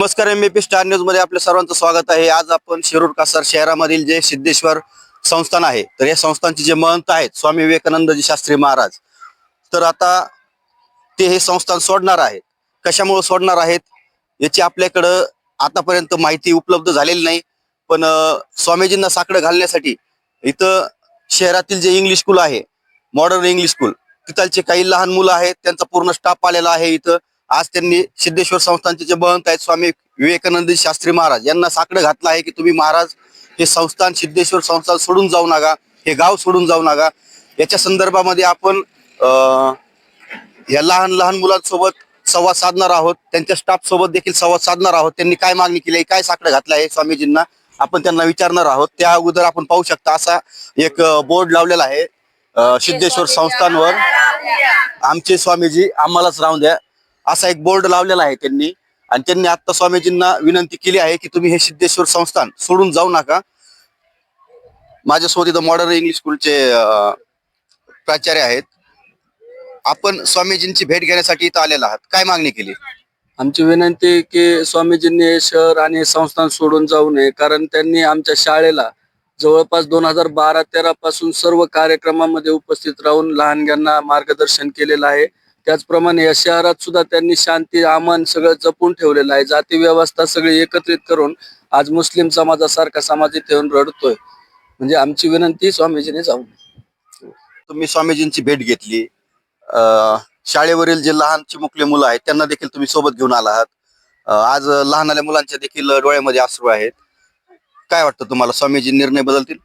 नमस्कार M P star न्यूजमध्ये आपल्या सर्वांचं स्वागत आहे. आज आपण शिरूर कासार शहरामधील जे सिद्धेश्वर संस्थान आहे तर या संस्थानचे जे महंत आहेत स्वामी विवेकानंदजी शास्त्री महाराज. तर आता ते हे संस्थान सोडणार आहेत. कशामुळे सोडणार आहेत याची आपल्याकडं आतापर्यंत माहिती उपलब्ध झालेली नाही. पण स्वामीजींना साकडं घालण्यासाठी इथं शहरातील जे इंग्लिश स्कूल आहे मॉडर्न इंग्लिश स्कूल तिथालचे काही लहान मुलं आहेत त्यांचा पूर्ण स्टाफ आलेला आहे इथं. आज त्यांनी सिद्धेश्वर संस्थानचे जे महंत आहेत स्वामी विवेकानंद शास्त्री महाराज यांना साकडं घातलं आहे की तुम्ही महाराज हे संस्थान सिद्धेश्वर संस्थान सोडून जाऊ नका हे गाव सोडून जाऊ नका. याच्या संदर्भामध्ये आपण या लहान लहान मुलांसोबत संवाद साधणार आहोत. त्यांच्या स्टाफ सोबत देखील संवाद साधणार आहोत. त्यांनी काय मागणी केली आहे काय साकडं घातलं आहे स्वामीजींना आपण त्यांना विचारणार आहोत. त्या अगोदर आपण पाहू शकता असा एक बोर्ड लावलेला आहे सिद्धेश्वर संस्थानवर. आमचे स्वामीजी आम्हालाच राहून द्या. असा एक बोर्ड लावलेला आहे त्यांनी. आणि त्यांनी आता स्वामीजींना विनंती केली आहे की तुम्ही हे सिद्धेश्वर संस्थान सोडून जाऊ नका. माझ्यासोबत इथं मॉडर्न इंग्लिश स्कूलचे प्राचार्य आहेत. आपण स्वामीजींची भेट घेण्यासाठी इथं आलेला आहात. काय मागणी केली? आमची विनंती की स्वामीजींनी हे शहर आणि संस्थान सोडून जाऊ नये कारण त्यांनी आमच्या शाळेला जवळपास दोन हजार बारा तेरा पासून सर्व कार्यक्रमामध्ये उपस्थित राहून लहानग्यांना मार्गदर्शन केलेलं आहे. त्याचप्रमाणे या शहरात सुद्धा त्यांनी शांती अमन सगळं जपून ठेवलेलं आहे. जाती व्यवस्था सगळी एकत्रित करून आज मुस्लिम समाजासारखा समाज इथे येऊन रडतोय. म्हणजे आमची विनंती स्वामीजीने जाऊ. तुम्ही स्वामीजींची भेट घेतली. शाळेवरील जे लहान चिमुकले मुलं आहेत त्यांना देखील तुम्ही सोबत घेऊन आला आहात. आज लहान मुलांच्या देखील डोळ्यामध्ये अश्रू आहेत. काय वाटतं तुम्हाला? स्वामीजी निर्णय बदलतील?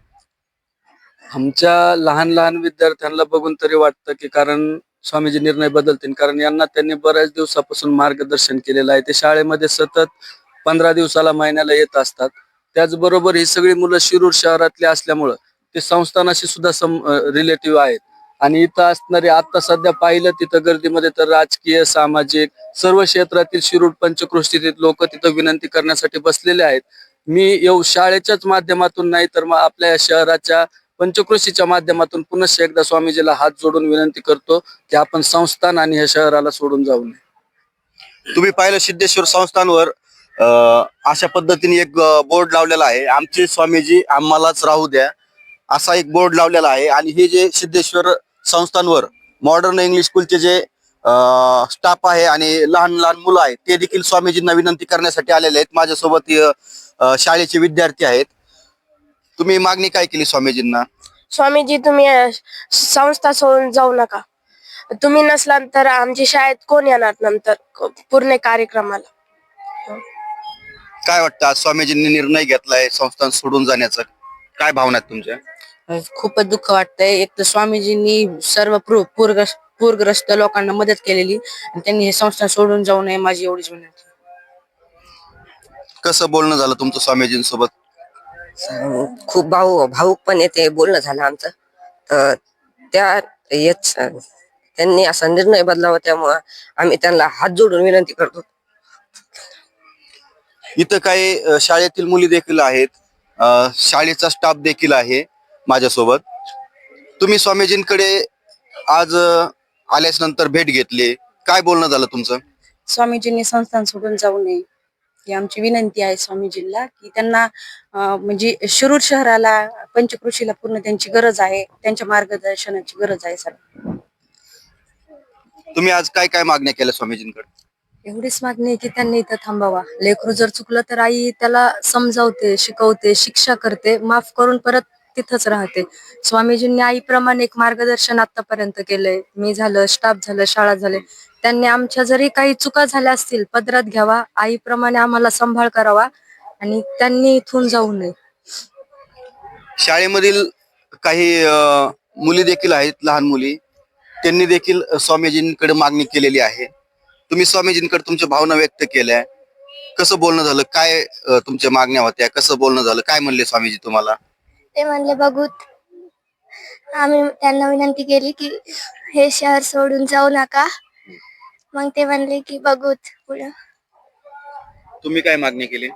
आमच्या लहान लहान विद्यार्थ्यांना बघून तरी वाटतं की कारण स्वामीजी निर्णय बदलतील. कारण यांना त्यांनी बऱ्याच दिवसापासून मार्गदर्शन केलेलं आहे. ते शाळेमध्ये सतत पंधरा दिवसाला महिन्याला येत असतात. त्याचबरोबर ही सगळी मुलं शिरूर शहरातली असल्यामुळं ते संस्थानाशी सुद्धा सम रिलेटिव्ह आहेत. आणि इथं असणारे आता सध्या पाहिलं तिथं गर्दीमध्ये तर राजकीय सामाजिक सर्व क्षेत्रातील शिरूर पंचकृष्टीतील लोक तिथं विनंती करण्यासाठी बसलेले आहेत. मी येऊ शाळेच्याच माध्यमातून नाही तर मग आपल्या या शहराच्या पंचकृषीच्या माध्यमातून पुनश्च एकदा स्वामीजीला हात जोडून विनंती करतो की आपण संस्थान आणि या शहराला सोडून जाऊ नये. तुम्ही पाहिलं सिद्धेश्वर संस्थानवर अशा पद्धतीने एक बोर्ड लावलेला आहे. आमचे स्वामीजी आम्हालाच राहू द्या. असा एक बोर्ड लावलेला आहे. आणि हे जे सिद्धेश्वर संस्थानवर मॉडर्न इंग्लिश स्कूलचे जे स्टाफ आहे आणि लहान लहान मुलं आहेत ते देखील स्वामीजींना विनंती करण्यासाठी आलेले आहेत. माझ्यासोबत शाळेचे विद्यार्थी आहेत. तुम्ही मागणी काय केली स्वामीजींना? स्वामीजी तुम्ही अ, संस्था सोडून जाऊ नका. तुम्ही नसल्यानंतर आमची शाळेत कोण येणार नंतर? क- पूर्ण कार्यक्रमाला. काय वाटतं आज स्वामीजींनी निर्णय घेतलाय संस्थान सोडून जाण्याचा? काय भावना आहेत तुमच्या? खूपच दुःख वाटतंय. एक तर स्वामीजींनी सर्व पूर पूरग्रस्त पूरग्रस्त लोकांना मदत केलेली आणि त्यांनी हे संस्था सोडून जाऊ नये माझी एवढीच विनंती. कसं बोलणं झालं तुमचं स्वामीजींसोबत? खूप भाऊ भाऊक पण येते बोलणं झालं आमचं. तर त्या येच त्यांनी असा निर्णय बदलावा त्यामुळं आम्ही त्यांना हात जोडून विनंती करतो. इथं काही अ, शाळेतील मुली देखील आहेत. अ, शाळेचा स्टाफ देखील आहे माझ्यासोबत. तुम्ही स्वामीजींकडे आज अ, आल्याच नंतर भेट घेतली. काय बोलणं झालं तुमचं? स्वामीजींनी संस्थान सोडून जाऊ नये. ही आमची विनंती आहे स्वामीजींना की त्यांना म्हणजे शिरूर शहराला पंचकृषीला पूर्ण त्यांची गरज आहे त्यांच्या मार्गदर्शनाची गरज आहे सर. तुम्ही आज काय काय मागण्या केल्या स्वामीजींकडे एवढीच मागणी आहे की त्यांनी इथं थांबावा. लेकरू जर चुकलं तर आई त्याला समजावते शिकवते शिक्षा करते माफ करून परत तिथंच राहते. स्वामीजींनी आईप्रमाणे एक मार्गदर्शन आतापर्यंत केलंय. मी झालं स्टाफ झालं शाळा झाले. त्यांनी आमच्या जरी काही चुका झाल्या असतील पदरात घ्यावा आईप्रमाणे आम्हाला सांभाळ करावा आणि त्यांनी इथून जाऊ नये. शाळेमधील काही अ, मुली देखील आहेत लहान मुली. त्यांनी देखील स्वामीजींकडे मागणी केलेली आहे. तुम्ही स्वामीजींकडे तुमच्या भावना व्यक्त केल्या. कसं बोलणं झालं? काय अ, तुमच्या मागण्या होत्या? कसं बोलणं झालं? काय म्हणले स्वामीजी तुम्हाला? ते म्हणले बघूत आम्ही त्यांना विनंती केली की हे शहर सोडून जाऊ नका. मग ते म्हणले की बघूत पुढं. तुम्ही काय मागणी केली?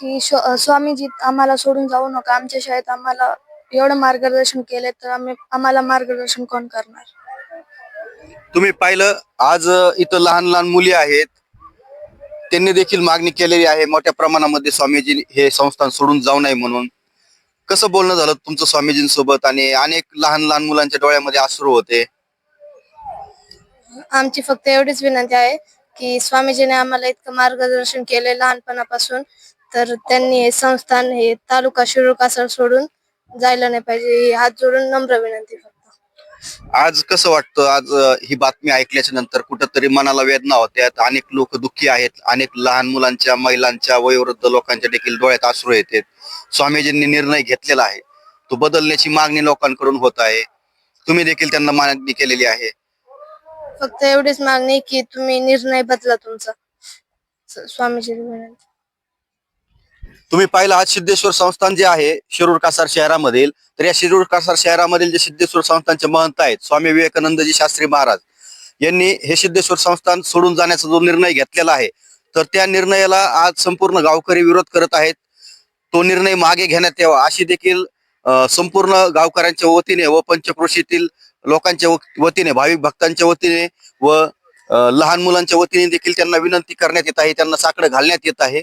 की स्व- स्वामीजी आम्हाला सोडून जाऊ नका. आमच्या शाळेत आम्हाला एवढं मार्गदर्शन केले तर आम्ही आम्हाला मार्गदर्शन कोण करणार? तुम्ही पाहिलं आज अ, इथं लहान लहान मुली आहेत. त्यांनी देखील मागणी केलेली आहे. मोठ्या प्रमाणामध्ये स्वामीजी हे संस्थान सोडून जाऊ नये म्हणून. कसं बोलणं झालं तुमचं स्वामीजींसोबत? आणि अनेक लहान लहान मुलांच्या डोळ्यामध्ये अश्रू होते. आमची फक्त एवढीच विनंती आहे की स्वामीजीने आम्हाला इतकं मार्गदर्शन केले लहानपणापासून. तर त्यांनी हे संस्थान हे तालुका शिरूर कासर सोडून जायला नाही पाहिजे ही हात जोडून नम्र विनंती फक्त. आज कसं वाटतं? आज ही बातमी ऐकल्याच्या नंतर कुठंतरी मनाला वेदना होत्यात अनेक लोक दुःखी आहेत. अनेक लहान मुलांच्या महिलांच्या वयोवृद्ध लोकांच्या देखील डोळ्यात आश्रू येतात. स्वामीजींनी निर्णय घेतलेला आहे. तो बदलण्याची मागणी लोकांकडून होत आहे. तुम्ही देखील त्यांना मागणी केलेली आहे. फक्त एवढीच मागणी की तुम्ही निर्णय बदला तुमचा. स- स्वामीजी विनंती तुम्ही पाहिलं आज सिद्धेश्वर संस्थान जे आहे शिरूर कासार शहरामधील तर या शिरूर कासार शहरामधील जे सिद्धेश्वर संस्थानचे महंत आहेत स्वामी विवेकानंदजी शास्त्री महाराज यांनी हे सिद्धेश्वर संस्थान सोडून जाण्याचा जो निर्णय घेतलेला आहे तर त्या निर्णयाला आज संपूर्ण गावकरी विरोध करत आहेत. तो निर्णय मागे घेण्यात यावा अशी देखील संपूर्ण गावकऱ्यांच्या वतीने व पंचक्रोशीतील लोकांच्या व- वतीने भाविक भक्तांच्या वतीने व लहान मुलांच्या वतीने देखील त्यांना विनंती करण्यात येत आहे त्यांना साकडं घालण्यात येत आहे.